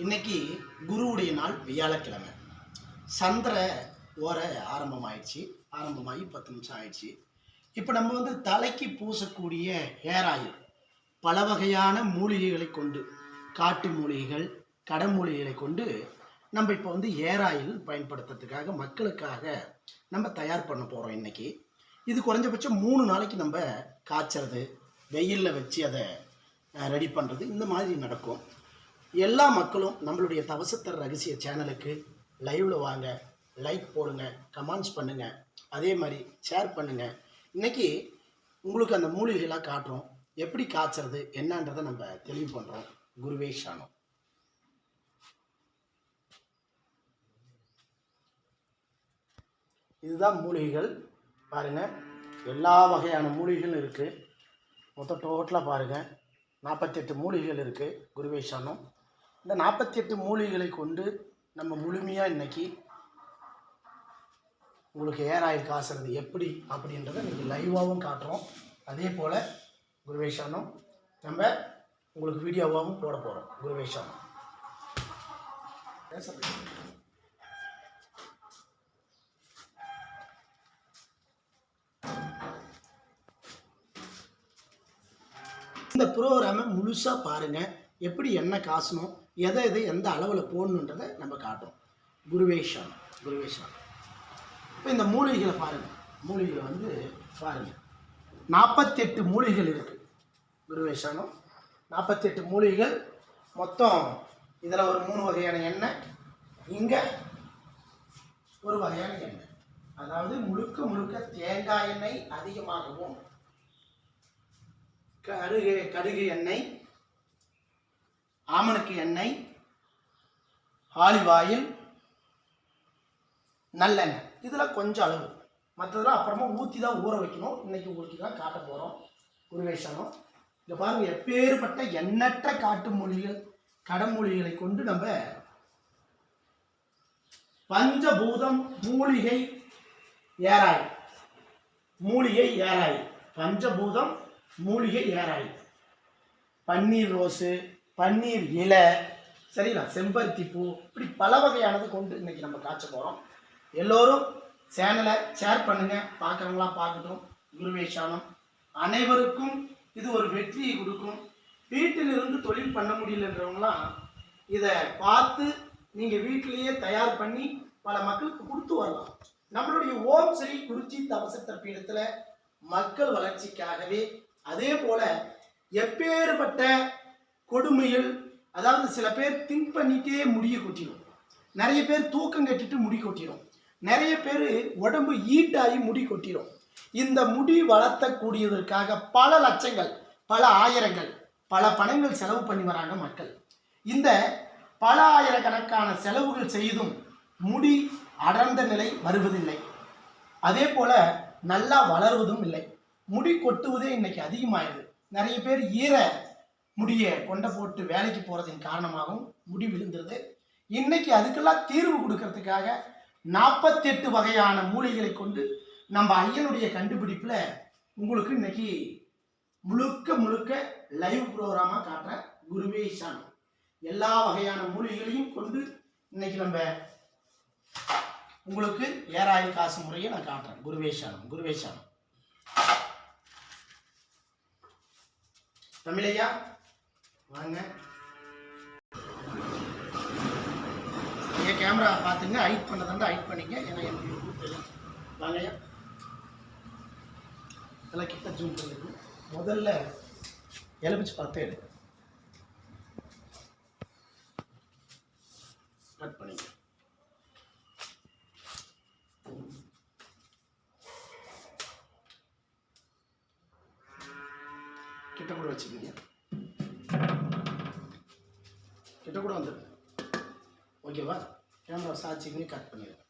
இன்னைக்கு குருவுடைய நாள் வியாழக்கிழமை. சந்திர ஓர ஆரம்பமாயிடுச்சு. ஆரம்பமாகி பத்து நிமிஷம் ஆயிடுச்சு. இப்போ நம்ம வந்து தலைக்கு பூசக்கூடிய ஹேர் ஆயில் பல வகையான மூலிகைகளை கொண்டு காட்டு மூலிகைகள் கடமூலிகைகளை கொண்டு நம்ம இப்போ வந்து ஹேர் ஆயில் பயன்படுத்துறதுக்காக மக்களுக்காக நம்ம தயார் பண்ண போகிறோம் இன்னைக்கு. இது குறைஞ்சபட்சம் மூணு நாளைக்கு நம்ம காய்ச்சறது வெயிலில் வச்சு அதை ரெடி பண்ணுறது இந்த மாதிரி நடக்கும். எல்லா மக்களும் நம்மளுடைய தவசத்தர் ரகசிய சேனலுக்கு லைவ்ல வாங்க லைக் போடுங்க கமெண்ட்ஸ் பண்ணுங்க. அதே மாதிரி ஷேர் பண்ணுங்க. இன்னைக்கு உங்களுக்கு அந்த மூலிகைலாம் காட்டுறோம். எப்படி காய்ச்சறது என்னன்றதை நம்ம தெளிவு பண்ணுறோம் குருவே ஷானம் இதுதான் மூலிகைகள். பாருங்க எல்லா வகையான மூலிகைகளும் இருக்குது மொத்தம் டோட்டலாக பாருங்கள் நாற்பத்தெட்டு மூலிகைகள் இருக்குது குருவேஷானம் இந்த நாற்பத்தெட்டு மூலிகைகளை கொண்டு நம்ம முழுமையாக இன்னைக்கு உங்களுக்கு ஏர் ஆயில் காசுறது எப்படி அப்படின்றத இன்றைக்கி லைவாகவும் காட்டுறோம். அதே போல் குருவேஷானம் நம்ம உங்களுக்கு வீடியோவாகவும் போட போகிறோம் குருவேஷானம் பேசுறது இந்த ப்ரோக்ராமை முழுசாக பாருங்கள் எப்படி என்ன காசணும் எதை எதை எந்த அளவில் போடணுன்றதை நம்ம காட்டுறோம். குருவேஷம் குருவேஷம் இப்போ இந்த மூலிகைகளை பாருங்கள் மூலிகைகளை வந்து பாருங்கள் நாற்பத்தெட்டு மூலிகைகள் இருக்குது குருவேஷானம் நாற்பத்தெட்டு மூலிகைகள். மொத்தம் இதில் ஒரு மூணு வகையான எண்ணெய் இங்கே ஒரு வகையான எண்ணெய். அதாவது முழுக்க முழுக்க தேங்காய் எண்ணெய் அதிகமாகவும் கருகு கடுகு எண்ணெய் ஆமணக்கு எண்ணெய் ஆலிவ் ஆயில் நல்லெண்ணெய். இதில் கொஞ்சம் அளவு. மற்றதெல்லாம் அப்புறமா ஊற்றி தான் ஊற வைக்கணும். இன்னைக்கு உங்களுக்கு தான் காட்ட போகிறோம் உருவேஷனம் இங்கே பாருங்கள் எப்பேற்பட்ட எண்ணற்ற காட்டு மொழிகள் கடமொழிகளை கொண்டு நம்ம பஞ்சபூதம் மூலிகை ஏராய். மூலிகை ஏராய். பஞ்சபூதம் மூலிகை ஏராய். பன்னீர் ரோஸு பன்னீர் இலை சரிங்களா? செம்பருத்தி பூ இப்படி பல வகையானது கொண்டு இன்றைக்கி நம்ம காய்ச்ச போகிறோம் எல்லோரும் சேனலை ஷேர் பண்ணுங்கள் பார்க்குறவங்களாம் பார்க்கட்டும். குருவேஷானம் அனைவருக்கும் இது ஒரு வெற்றியை கொடுக்கும். வீட்டிலிருந்து தொழில் பண்ண முடியலன்றவங்களாம் இதை பார்த்து நீங்கள் வீட்டிலேயே தயார் பண்ணி பல மக்களுக்கு கொடுத்து வரலாம். நம்மளுடைய ஓம் ஸ்ரீ குறிச்சி தவசத்தர் பீடத்தில் மக்கள் வளர்ச்சிக்காகவே அதே போல எப்பேற்பட்ட கொடுமைகள் அதாவது சில பேர் திங்க் பண்ணிட்டே முடிய கொட்டிடும் நிறைய பேர் தூக்கம் கட்டிட்டு முடி கொட்டிடும் நிறைய பேர் உடம்பு ஈட்டாகி முடி கொட்டிடும் இந்த முடி வளர்த்தக்கூடியதற்காக பல லட்சங்கள் பல ஆயிரங்கள் பல பணங்கள் செலவு பண்ணி வராங்க மக்கள். இந்த பல ஆயிரக்கணக்கான செலவுகள் செய்தும் முடி அடர்ந்த நிலை வருவதில்லை. அதே போல நல்லா வளர்வதும் இல்லை. முடி கொட்டுவதே இன்னைக்கு அதிகமாயிடுது. நிறைய பேர் ஈர முடிய கொண்டை போட்டு வேலைக்கு போகிறதின் காரணமாகவும் முடி விழுந்துருது. இன்னைக்கு அதுக்கெல்லாம் தீர்வு கொடுக்கறதுக்காக நாற்பத்தெட்டு வகையான மூலிகளை கொண்டு நம்ம ஐயனுடைய கண்டுபிடிப்பில் உங்களுக்கு இன்னைக்கு முழுக்க முழுக்க லைவ் ப்ரோக்ராமாக காட்டுற குருவே சாமி எல்லா வகையான மூலிகைகளையும் கொண்டு இன்னைக்கு நம்ம உங்களுக்கு ஏராயில் காசு முறையை நான் காட்டுறேன். குருவேஷானம் குருவேஷானம் தமிழையா வாங்க. நீங்கள் கேமரா பார்த்துங்க ஹைட் பண்ணதாண்டா ஹைட் பண்ணிங்க. ஏன்னா எனக்கு தெரியும். வாங்கய்யா. இதெல்லாம் கிட்ட ஜூம் பண்ணிருக்கு முதல்ல எலுமிச்சு பார்த்து எடு கட் பண்ணிங்க கிட்ட கூட வச்சுக்கோங்க. கிட்ட கூட வந்துடுங்க ஓகேவா? கேமரா சாட்சிக்குமே கட் பண்ணிடுங்க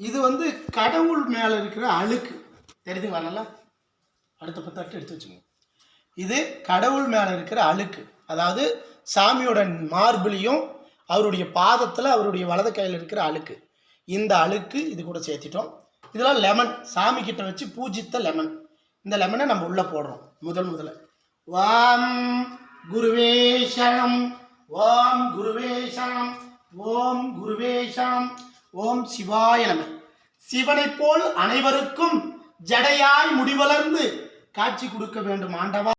இது வந்து கடவுள் மேலே இருக்கிற அழுக்கு. தெரியுதுங்களா நல்லா? அடுத்த பத்தாட்டு எடுத்து வச்சுங்க இது கடவுள் மேலே இருக்கிற அழுக்கு. அதாவது சாமியோட மார்பிளையும் அவருடைய பாதத்தில் அவருடைய வலது கையில் இருக்கிற அழுக்கு. இந்த அழுக்கு இது கூட சேர்த்திட்டோம். இதெல்லாம் லெமன் சாமி கிட்ட வச்சு பூஜித்த லெமன் இந்த லெமனை நம்ம உள்ளே போடுறோம். முதல் முதல்ல. வாம் குருவே சரணம். ஓம் குருவேஷாம் ஓம் குருவேஷாம் ஓம் சிவாய நம. சிவனைப் போல் அனைவருக்கும் ஜடையாய் முடிவளர்ந்து காட்சி கொடுக்க வேண்டும் ஆண்டவா.